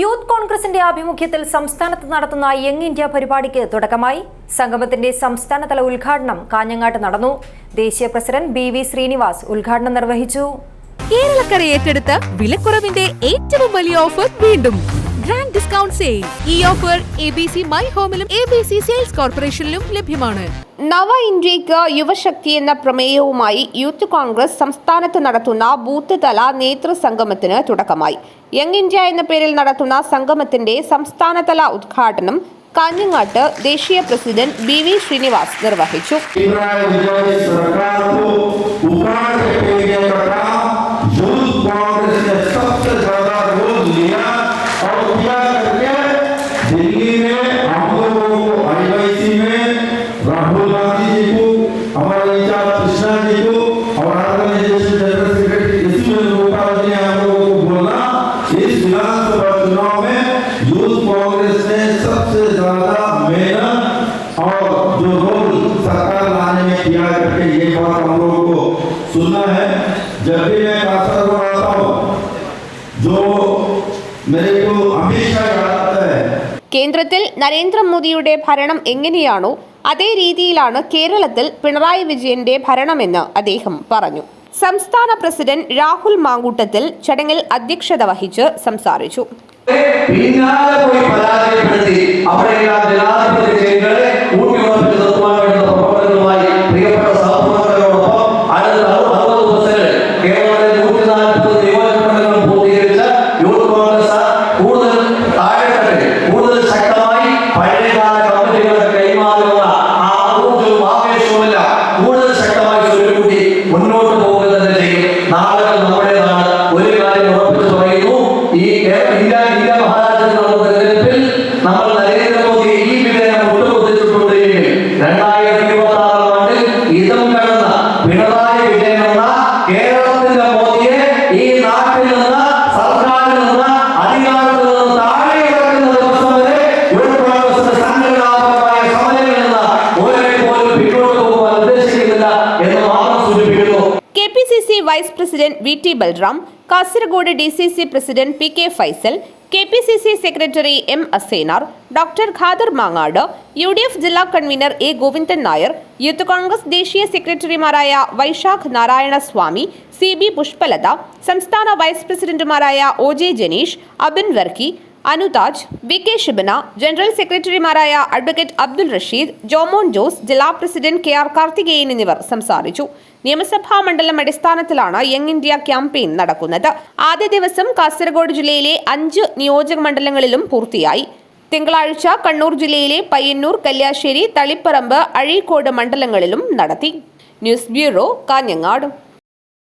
Youth കോൺഗ്രസിന്റെ ആഭിമുഖ്യത്തിൽ സംസ്ഥാനത്ത് നടത്തുന്ന യങ് ഇന്ത്യ പരിപാടിക്ക് തുടക്കമായി. സംഗമത്തിന്റെ സംസ്ഥാനതല ഉദ്ഘാടനം കാഞ്ഞങ്ങാട്ട് നടന്നു. ദേശീയ പ്രസിഡന്റ് ബി വി ശ്രീനിവാസ് ഉദ്ഘാടനം നിർവഹിച്ചു. കേരളക്കര ഏറ്റെടുത്ത വിലക്കുറവിന്റെ ഏറ്റവും വലിയ ഓഫർ വീണ്ടും. ഗ്രാൻഡ് ഡിസ്കൗണ്ട് സെയിൽ ഈ offer A B C my ഹോമിലും A B C sales കോർപ്പറേഷനിലും ലഭ്യമാണ്. നവ ഇന്ത്യയ്ക്ക് യുവശക്തി എന്ന പ്രമേയവുമായി യൂത്ത് കോൺഗ്രസ് സംസ്ഥാനത്ത് നടത്തുന്ന ബൂത്ത് തല നേതൃസംഗമത്തിന് തുടക്കമായി. യങ് ഇന്ത്യ എന്ന പേരിൽ നടത്തുന്ന സംഗമത്തിന്റെ സംസ്ഥാനതല ഉദ്ഘാടനം കാഞ്ഞങ്ങാട്ട് ദേശീയ പ്രസിഡന്റ് ബി വി ശ്രീനിവാസ് നിർവഹിച്ചു पिनराई विजय इस विधानसभा चुनाव में यूथ कांग्रेस ने सबसे ज्यादा मेहनत और जो रोल सरकार लाने में किया करके ये बात हम लोगों को सुनना है जब भी मैं कासरगोड आता हूँ जो मेरे को हमेशा याद आता है കേന്ദ്രത്തിൽ നരേന്ദ്രമോദിയുടെ ഭരണം എങ്ങനെയാണോ അതേ രീതിയിലാണ് കേരളത്തിൽ പിണറായി വിജയന്റെ ഭരണമെന്ന് അദ്ദേഹം പറഞ്ഞു സംസ്ഥാന പ്രസിഡന്റ് രാഹുൽ മാങ്കൂട്ടത്തിൽ ചടങ്ങിൽ അധ്യക്ഷത വഹിച്ച് സംസാരിച്ചു. പിന്നാലെ കേരളത്തിന്റെ മോദിയെ ഈ നാട്ടിൽ നിന്ന് സർക്കാരിൽ നിന്ന് അധികാരത്തിൽ C C vice president V T Balram Kasaragod D C C president P K Faisal K P C C secretary M Asainar doctor Khader Mangad U D F ജില്ലാ convener A Govindan Nair youth Congress ദേശീയ സെക്രട്ടറിമാരായ വൈശാഖ് നാരായണ സ്വാമി C B Pushpalatha സംസ്ഥാന vice പ്രസിഡന്റുമാരായ O J Janeesh Abin Varkey Anuthaj V K Shibana general സെക്രട്ടറിമാരായ advocate Abdul Rasheed Jomon Jose ജില്ലാ president K R Karthikeyan എന്നിവർ സംസാരിച്ചു. നിയമസഭാ മണ്ഡലം അടിസ്ഥാനത്തിലാണ് യങ് ഇന്ത്യ ക്യാമ്പയിൻ നടക്കുന്നത്. ആദ്യ ദിവസം കാസർഗോഡ് ജില്ലയിലെ അഞ്ച് നിയോജക മണ്ഡലങ്ങളിലും പൂർത്തിയായി. തിങ്കളാഴ്ച കണ്ണൂർ ജില്ലയിലെ പയ്യന്നൂർ കല്യാശ്ശേരി തളിപ്പറമ്പ് അഴീക്കോട് മണ്ഡലങ്ങളിലും നടത്തി. News bureau Kanhangad.